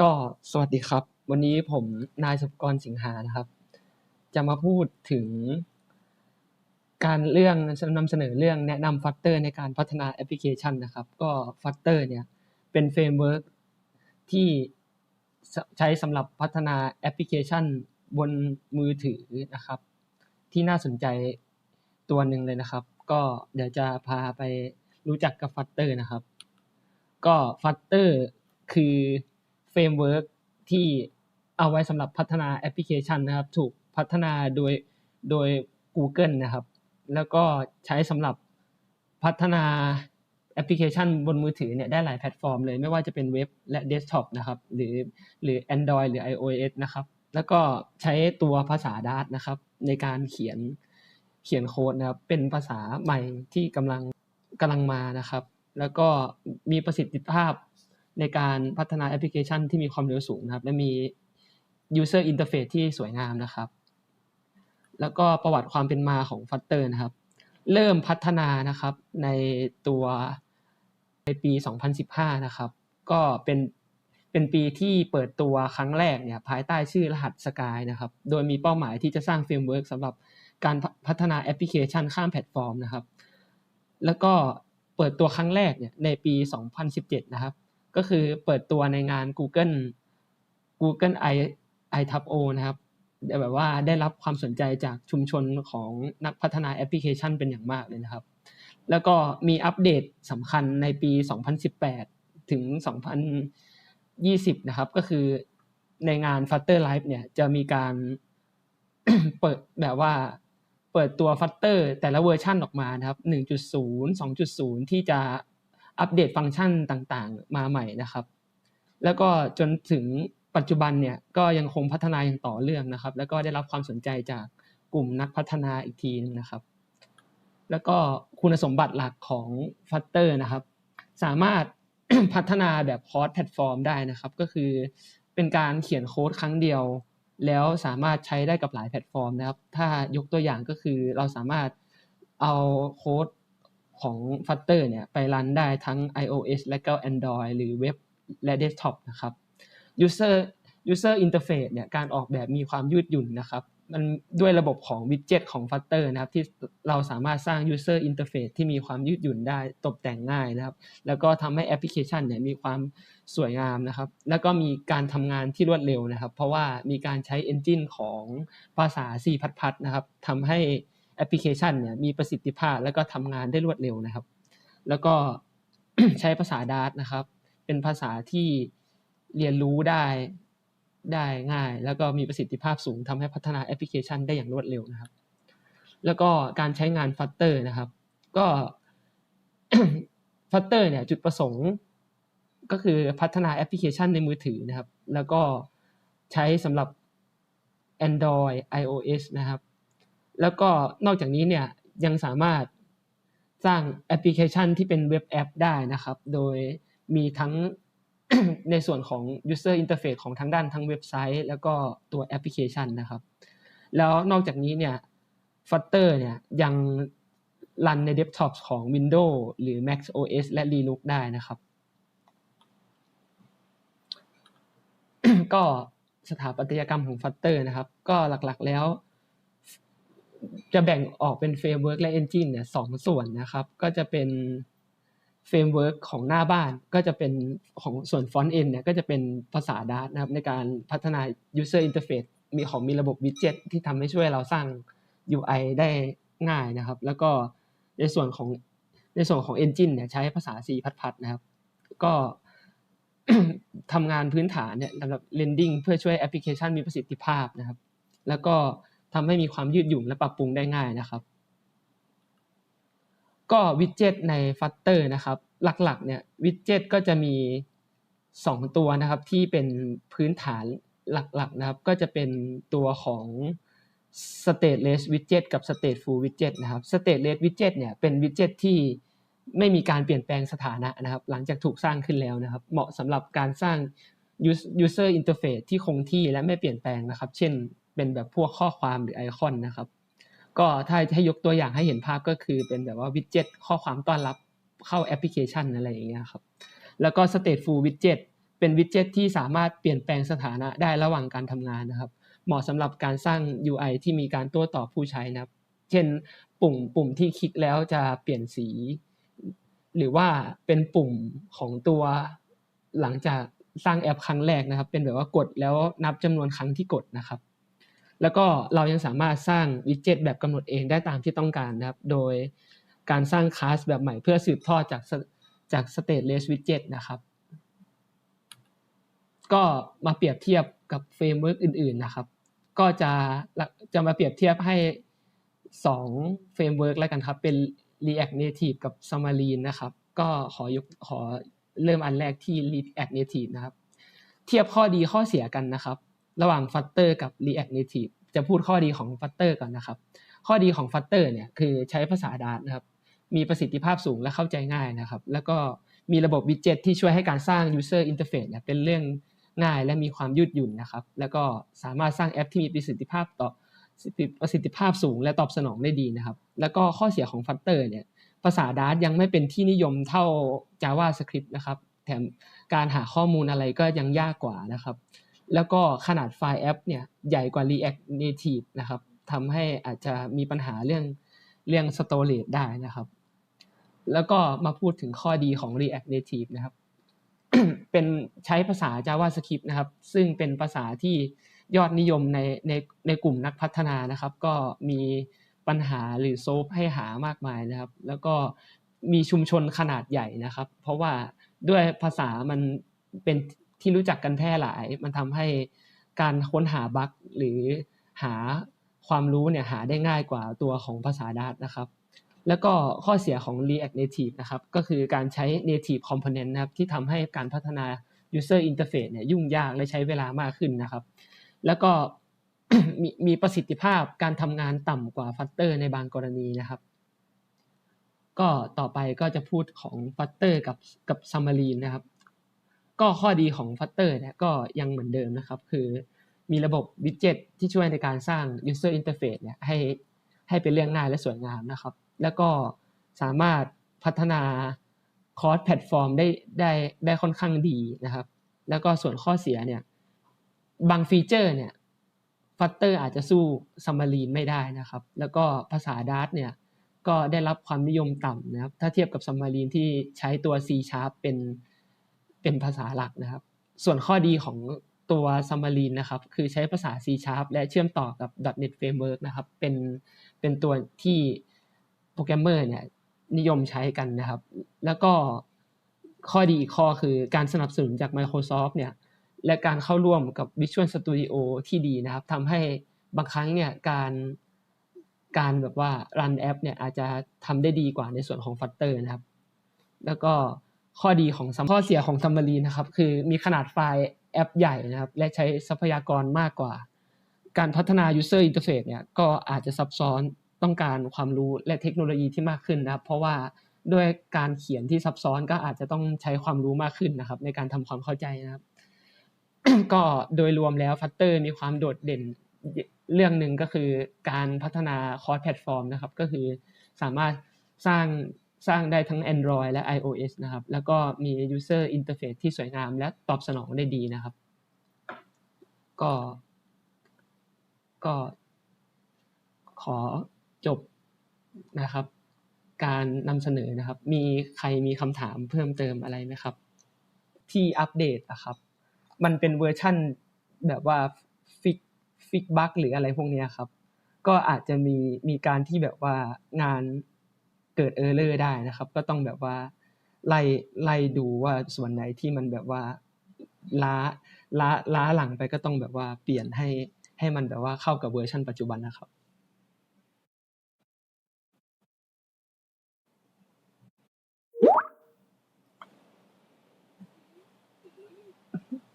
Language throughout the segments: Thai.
ก็สวัสดีครับ วันนี้ผมนายสุภกรสิงหานะครับ จะมาพูดถึง การเรื่องนำเสนอเรื่องแนะนำฟัตเตอร์ในการพัฒนาแอปพลิเคชันนะครับ ก็ฟัตเตอร์เนี่ยเป็นเฟรมเวิร์กที่ใช้สำหรับพัฒนาแอปพลิเคชันบนมือถือนะครับ ที่น่าสนใจตัวหนึ่งเลยนะครับ ก็เดี๋ยวจะพาไปรู้จักกับฟัตเตอร์นะครับ ก็ฟัตเตอร์คือ รมเวิร์กที่เอาไว้สำหรับพัฒนาแอปพลิเคชันนะครับ ถูกพัฒนาโดยโดย Google นะครับ แล้วก็ใช้สำหรับพัฒนาแอปพลิเคชันบนมือถือเนี่ยได้หลายแพลตฟอร์มเลย ไม่ว่าจะเป็นเว็บและเดสก์ท็อปนะครับหรือหรือ Android หรือ iOS นะครับ แล้วก็ใช้ตัวภาษา Dart นะครับ ในการเขียนเขียนโค้ดนะครับเป็นภาษาใหม่ที่กำลังกำลังมานะครับ แล้วก็มีประสิทธิภาพ ในการพัฒนาแอปพลิเคชันที่มีความเร็วสูงนะครับ และมี user interface ที่สวยงามนะครับ แล้วก็ประวัติความเป็นมาของ Flutter นะครับ เริ่มพัฒนานะครับในตัวในปี 2015 นะครับ ก็เป็นเป็นปีที่เปิดตัวครั้งแรกเนี่ยภายใต้ชื่อรหัส Sky นะครับ โดยมีเป้าหมายที่จะสร้างเฟรมเวิร์กสำหรับการพัฒนาแอปพลิเคชันข้ามแพลตฟอร์มนะครับ แล้วก็เปิดตัวครั้งแรกเนี่ยในปี 2017 นะครับ ก็คือเปิดตัวในงาน Google Google i i t u b o นะครับแบบว่าได้รับความสนใจจากชุมชนของนักพัฒนาแอปพลิเคชันเป็นอย่างมากเลยนะครับ แล้วก็มีอัปเดตสำคัญในปี 2018 ถึง 2020 นะครับ ก็คือในงาน Flutter Live เนี่ยจะมีการเปิดแบบว่าเปิดตัว Flutter แต่ละเวอร์ชันออกมานะครับ 1.0 2.0 ที่จะ อัปเดตฟังก์ชันต่างๆ มาใหม่นะครับ แล้วก็จนถึงปัจจุบันเนี่ยก็ยังคงพัฒนาอย่างต่อเนื่องนะครับ แล้วก็ได้รับความสนใจจากกลุ่มนักพัฒนาอีกทีนึงนะครับ แล้วก็คุณสมบัติหลักของ Flutter นะครับ สามารถพัฒนาแบบคอร์สแพลตฟอร์มได้นะครับ ก็คือเป็นการเขียนโค้ดครั้งเดียว แล้วสามารถใช้ได้กับหลายแพลตฟอร์มนะครับ ถ้ายกตัวอย่างก็คือเราสามารถเอาโค้ด ของ Flutter เนี่ยไปรันได้ทั้ง iOS และก็ Android หรือเว็บและเดสก์ท็อปนะครับ user user interface เนี่ยการออกแบบมีความยืดหยุ่นนะครับ มันด้วยระบบของ widget ของ Flutter นะครับ ที่เราสามารถสร้าง user interface ที่มีความยืดหยุ่นได้ตกแต่งง่ายนะครับ แล้วก็ทำให้แอปพลิเคชันเนี่ยมีความสวยงามนะครับ แล้วก็มีการทำงานที่รวดเร็วนะครับ เพราะว่ามีการใช้ engine ของภาษา C++ นะครับทำให้ แอปพลิเคชันเนี่ยมีประสิทธิภาพแล้วก็ทำงานได้รวดเร็วนะครับ แล้วก็ใช้ภาษา Dart นะครับ เป็นภาษาที่เรียนรู้ได้ได้ง่าย แล้วก็มีประสิทธิภาพสูงทำให้พัฒนาแอปพลิเคชันได้อย่างรวดเร็วนะครับ แล้วก็การใช้งาน Flutter นะครับ ก็ Flutter เนี่ยจุดประสงค์ก็คือพัฒนาแอปพลิเคชันในมือถือนะครับ แล้วก็ใช้สำหรับ Android iOS นะครับ แล้วก็นอกจากนี้เนี่ยยังสามารถสร้างแอปพลิเคชันที่เป็นเว็บแอปได้นะครับ โดยมีทั้งในส่วนของ user interface ของทั้งด้านทั้งเว็บไซต์ แล้วก็ตัวแอปพลิเคชันนะครับ แล้วนอกจากนี้เนี่ย Flutter เนี่ยยังรันในเดสก์ท็อปของ Windows หรือ Mac OS และ Linux ได้นะครับ ก็สถาปัตยกรรมของ Flutter นะครับ ก็หลักๆแล้ว จะแบ่งออกเป็นเฟรมเวิร์กและ Engine เนี่ยสองส่วนนะครับ ก็จะเป็นเฟรมเวิร์กของหน้าบ้านก็จะเป็นของส่วนฟอนต์เอนเนี่ยก็จะเป็นภาษา Dart นะครับในการพัฒนา user interface มีของมีระบบวิดเจ็ตที่ทำให้ช่วยเราสร้าง UI ได้ง่ายนะครับ แล้วก็ในส่วนของในส่วนของ Engine เนี่ยใช้ภาษา C++ นะครับ ก็ทำงานพื้นฐานเนี่ยสำหรับ Rendering เพื่อช่วยแอปพลิเคชันมีประสิทธิภาพนะครับ แล้วก็ ทำให้มีความยืดหยุ่นและปรับปรุงได้ง่ายนะครับ ก็วิดเจ็ตใน Flutter นะครับ หลักๆเนี่ยวิดเจ็ตก็จะมี 2 ตัวนะครับที่เป็นพื้นฐานหลักๆนะครับ ก็จะเป็นตัวของ stateless widget กับ stateful widget นะครับ stateless widget เนี่ยเป็น widget ที่ไม่มีการเปลี่ยนแปลงสถานะนะครับ หลังจากถูกสร้างขึ้นแล้วนะครับ เหมาะสำหรับการสร้าง user interface ที่คงที่และไม่เปลี่ยนแปลงนะครับ เช่น เป็นแบบพวกข้อความหรือไอคอนนะครับ ก็ถ้าให้ยกตัวอย่างให้เห็นภาพก็คือเป็นแบบว่าวิดเจ็ตข้อความต้อนรับเข้าแอปพลิเคชันอะไรอย่างเงี้ยครับ แล้วก็ stateful widget เป็นวิดเจ็ตที่สามารถเปลี่ยนแปลงสถานะได้ระหว่างการทำงานนะครับ เหมาะสำหรับการสร้าง UI ที่มีการโต้ตอบผู้ใช้นะครับ เช่นปุ่มปุ่มที่คลิกแล้วจะเปลี่ยนสี หรือว่าเป็นปุ่มของตัวหลังจากสร้างแอปครั้งแรกนะครับ เป็นแบบว่ากดแล้วนับจำนวนครั้งที่กดนะครับ แล้วก็เรายังสามารถสร้างวิดเจ็ตแบบกำหนดเองได้ตามที่ต้องการนะครับ โดยการสร้างคลาสแบบใหม่เพื่อสืบทอดจากจาก stateless widget นะครับ ก็มาเปรียบเทียบกับเฟรมเวิร์กอื่น ๆนะครับ ก็จะจะมาเปรียบเทียบให้2เฟรมเวิร์กแล้วกันครับ เป็น React Native กับ Xamarin นะครับ ก็ขอยกขอเริ่มอันแรกที่ React Native นะครับ เทียบข้อดีข้อเสียกันนะครับ ระหว่าง Flutter กับ React Native จะพูดข้อดีของ Flutter ก่อนนะครับ ข้อดีของ Flutter เนี่ยคือใช้ภาษา Dart นะครับ มีประสิทธิภาพสูงและเข้าใจง่ายนะครับ แล้วก็มีระบบวิดเจ็ตที่ช่วยให้การสร้าง user interface เนี่ยเป็นเรื่องง่ายและมีความยืดหยุ่นนะครับ แล้วก็สามารถสร้างแอปที่มีประสิทธิภาพต่อประสิทธิภาพสูงและตอบสนองได้ดีนะครับ แล้วก็ข้อเสียของ Flutter เนี่ยภาษา Dart ยังไม่เป็นที่นิยมเท่า JavaScript นะครับ แถมการหาข้อมูลอะไรก็ยังยากกว่านะครับ แล้วก็ขนาดไฟล์แอปเนี่ยใหญ่กว่า React Native นะครับทำให้อาจจะมีปัญหาเรื่องเรื่อง storage ได้นะครับ แล้วก็มาพูดถึงข้อดีของ React Native นะครับ เป็นใช้ภาษา JavaScript นะครับ ซึ่งเป็นภาษาที่ยอดนิยมในในในกลุ่มนักพัฒนานะครับ ก็มีปัญหาหรือโซฟให้หามากมายนะครับ แล้วก็มีชุมชนขนาดใหญ่นะครับ เพราะว่าด้วยภาษามันเป็น ที่รู้จักกันแพร่หลาย มันทำให้การค้นหาบั๊กหรือหาความรู้เนี่ยหาได้ง่ายกว่าตัวของภาษา Dart นะครับ แล้วก็ข้อเสียของ React Native นะครับ ก็คือการใช้ native component นะครับ ที่ทำให้การพัฒนา user interface เนี่ยยุ่งยากและใช้เวลามากขึ้นนะครับ แล้วก็มีมีประสิทธิภาพการทำงานต่ำกว่า Flutter ในบางกรณีนะครับ ก็ต่อไปก็จะพูดของ Flutter กับกับ Xamarin นะครับ ก็ข้อดีของ Flutter เนี่ยก็ยังเหมือนเดิมนะครับ คือมีระบบวิดเจ็ตที่ช่วยในการสร้าง user interface เนี่ยให้ให้เป็นเรื่องง่ายและสวยงามนะครับ แล้วก็สามารถพัฒนา cross platform ได้ได้ได้ค่อนข้างดีนะครับ แล้วก็ส่วนข้อเสียเนี่ยบางฟีเจอร์เนี่ย Flutter อาจจะสู้ Xamarin ไม่ได้นะครับ แล้วก็ภาษา Dart เนี่ยก็ได้รับความนิยมต่ำนะครับ ถ้าเทียบกับ Xamarin ที่ใช้ตัว C Sharp เป็น เป็นภาษาหลักนะครับ ส่วนข้อดีของตัว Xamarin นะครับ คือใช้ภาษา C Sharp และเชื่อมต่อกับ .NET Framework นะครับ เป็นเป็นตัวที่โปรแกรมเมอร์เนี่ยนิยมใช้กันนะครับ แล้วก็ข้อดีอีกข้อคือการสนับสนุนจาก Microsoft เนี่ย และการเข้าร่วมกับ Visual Studio ที่ดีนะครับทำให้บางครั้งเนี่ยการการแบบว่า run แอปเนี่ยอาจจะทำได้ดีกว่าในส่วนของ Flutter นะครับ แล้วก็ ข้อดีของข้อเสียของ Xamarin นะครับ คือมีขนาดไฟล์แอปใหญ่นะครับ และใช้ทรัพยากรมากกว่า การพัฒนา user interface เนี่ยก็อาจจะซับซ้อนต้องการความรู้และเทคโนโลยีที่มากขึ้นนะครับ เพราะว่าด้วยการเขียนที่ซับซ้อนก็อาจจะต้องใช้ความรู้มากขึ้นนะครับ ในการทำความเข้าใจนะครับ ก็โดยรวมแล้ว Flutter มีความโดดเด่นเรื่องหนึ่งก็คือการพัฒนา cross platform นะครับ ก็คือสามารถสร้าง สร้างได้ทั้ง Android และ iOS นะครับ แล้วก็มี user interface ที่สวยงามและตอบสนองได้ดีนะครับ ก็ก็ขอจบนะครับ การนำเสนอนะครับ มีใครมีคำถามเพิ่มเติมอะไรไหมครับ ที่อัปเดตอะครับ มันเป็นเวอร์ชั่นแบบว่าฟิกฟิกบั๊กหรืออะไรพวกนี้ครับ ก็อาจจะมีมีการที่แบบว่างาน เกิดเออร์เลอร์ได้นะครับ ก็ต้องแบบว่าไล่ไล่ดูว่าส่วนไหนที่มันแบบว่าล้าล้าล้าหลังไปก็ต้องแบบว่าเปลี่ยนให้ให้มันแบบว่าเข้ากับเวอร์ชันปัจจุบันนะครับ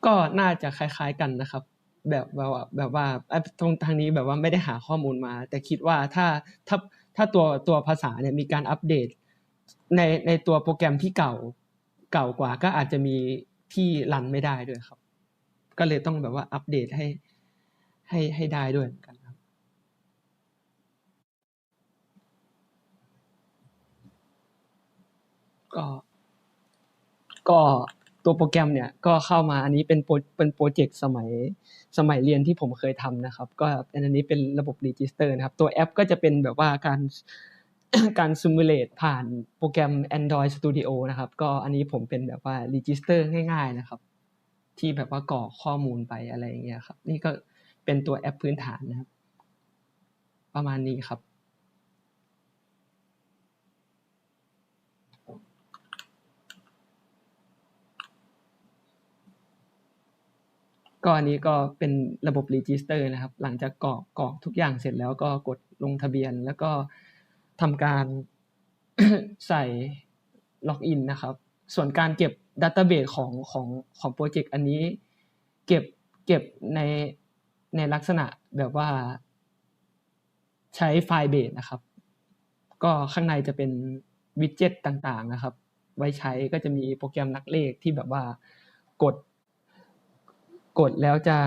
ก็น่าจะคล้าย ๆกันนะครับ แบบแบบว่าแบบว่าตรงทางนี้แบบว่าไม่ได้หาข้อมูลมา แต่คิดว่าถ้าถ้า ถ้าตัวตัวภาษาเนี่ยมีการอัปเดต ในในตัวโปรแกรมที่เก่าเก่ากว่าก็อาจจะมีที่รันไม่ได้ด้วยครับ ก็เลยต้องแบบว่าอัปเดตให้ให้ให้ได้ด้วยกันครับ ก็ก็ ตัวโปรแกรมเนี่ยก็เข้ามาอันนี้เป็นโปรเป็นโปรเจกต์สมัยสมัยเรียนที่ผมเคยทำนะครับ ก็อันนี้เป็นระบบรีจิสเตอร์นะครับ ตัวแอปก็จะเป็นแบบว่าการการซิมูเลตผ่านโปรแกรม Android Studio นะครับ ก็อันนี้ผมเป็นแบบว่ารีจิสเตอร์ง่าย ๆนะครับ ที่แบบว่ากรอกข้อมูลไปอะไรอย่างเงี้ยครับ นี่ก็เป็นตัวแอปพื้นฐานนะครับ ประมาณนี้ครับ ก็อันนี้ก็เป็นระบบรีจิสเตอร์นะครับ หลังจากกรอกกรอกทุกอย่างเสร็จแล้วก็กดลงทะเบียน แล้วก็ทำการใส่ล็อกอินนะครับ ส่วนการเก็บดัต t ต b เบ e ของของของโปรเจกต์อันนี้เก็บเก็บในในลักษณะแบบว่าใช้ไฟล์เบสนะครับ ก็ข้างในจะเป็นวิดเจ็ตต่างๆนะครับ ไว้ใช้ก็จะมีโปรแกรมนักเลขที่แบบว่ากด กดแล้วจะ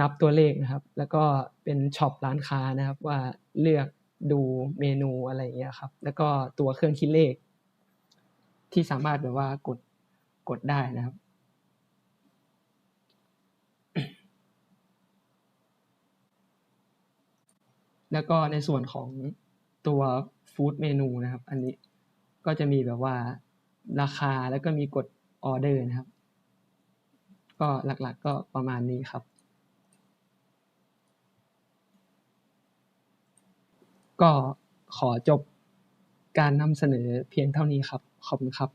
นับตัวเลขนะครับ แล้วก็เป็นช็อปร้านค้านะครับ ว่าเลือกดูเมนูอะไรอย่างเงี้ยครับ แล้วก็ตัวเครื่องคิดเลข ที่สามารถแบบว่ากดกดได้นะครับแล้วก็ในส่วนของตัวฟู้ดเมนูนะครับ อันนี้ก็จะมีแบบว่าราคาแล้วก็มีกดออเดอร์นะครับ ก็หลักๆก็ประมาณนี้ครับ ก็ขอจบการนำเสนอเพียงเท่านี้ครับ ขอบคุณครับ